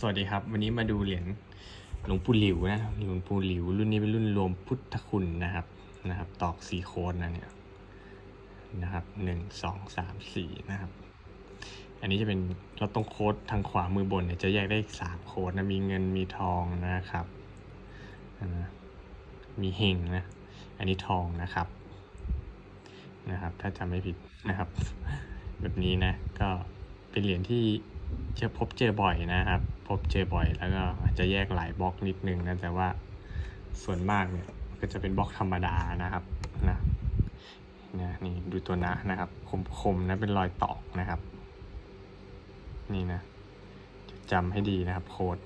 สวัสดีครับ วันนี้มาดูเหรียญหลวงปู่หลิวนะหลวงปู่หลิว รุ่นนี้เป็นรุ่นรวมพุทธคุณนะครับนะครับ ตอกสีโค้ดนะเนี่ยนะครับหนึ่งสองสามสี่นะครับ อันนี้จะเป็นเราต้องโค้ดทางขวามือบนเนี่ยจะแยกได้สามโค้ดนะมีเงินมีทองนะครับนะมีเฮงนะ อันนี้ทองนะครับนะครับ ถ้าจำไม่ผิดนะครับ แบบนี้นะก็เป็นเหรียญที่ เจอพบเจอบ่อยนะครับ พบเจอบ่อย แล้วก็อาจจะแยกหลายบล็อกนิดนึงนะแต่ว่าส่วนมากเนี่ยก็จะเป็นบล็อกธรรมดานะครับนะนะนี่ดูตัวนะนะครับ คมๆนะเป็นรอยตอกนะครับ นี่นะจำให้ดีนะครับ โค้ด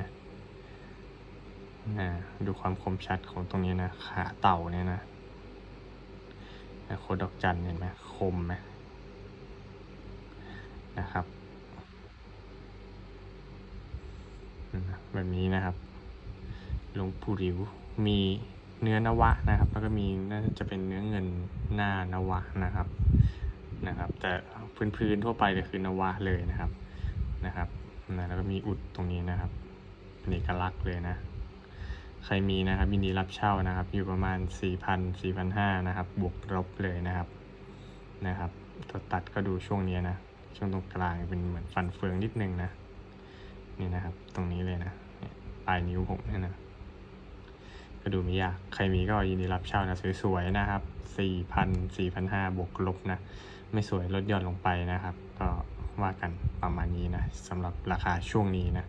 นะนะดูความคมชัดของตรงนี้นะขาเต่าเนี่ยนะโคดดอกจันเห็นไหมคมไหม นะครับแบบนี้นะครับหลวงปู่หลิวมีเนื้อนวะนะครับ แล้วก็มีน่าจะเป็นเนื้อเงินหน้านวะนะครับนะครับ แต่พื้นๆทั่วไปเลยคือนวะเลยนะครับนะครับนะแล้วก็มีอุดตรงนี้นะครับเป็นเอกลักษณ์เลยนะใครมีนะครับยินดีรับเช่านะครับ อยู่ประมาณ 4,000 4,500นะครับ บวกลบเลยนะครับนะครับตัดก็ดูช่วงนี้นะ ช่วงตรงกลางเป็นเหมือนฟันเฟืองนิดนึงนะ นี่นะครับ ตรงนี้เลยนะเนี่ยปลายนิ้วผมเนี่ยนะก็ดูไม่ยาก ใครมีก็ยินดีรับเช่านะ สวยๆนะครับ 4,000 4,500บวกลบนะ ไม่สวยลดหย่อนลงไปนะครับ ก็ว่ากันประมาณนี้นะสำหรับราคาช่วงนี้นะ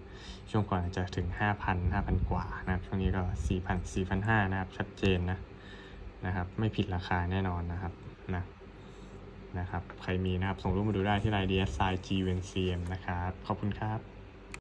ช่วงก่อนอาจจะถึง 5,000 5,000 กว่านะครับ ช่วงนี้ก็ 4,000 4,500นะครับ ชัดเจนนะนะครับ ไม่ผิดราคาแน่นอนนะครับนะ นะครับ ใครมีนะครับ ส่งรูปมาดูได้ที่ไลน์ DSI GVNCM นะครับ ขอบคุณครับ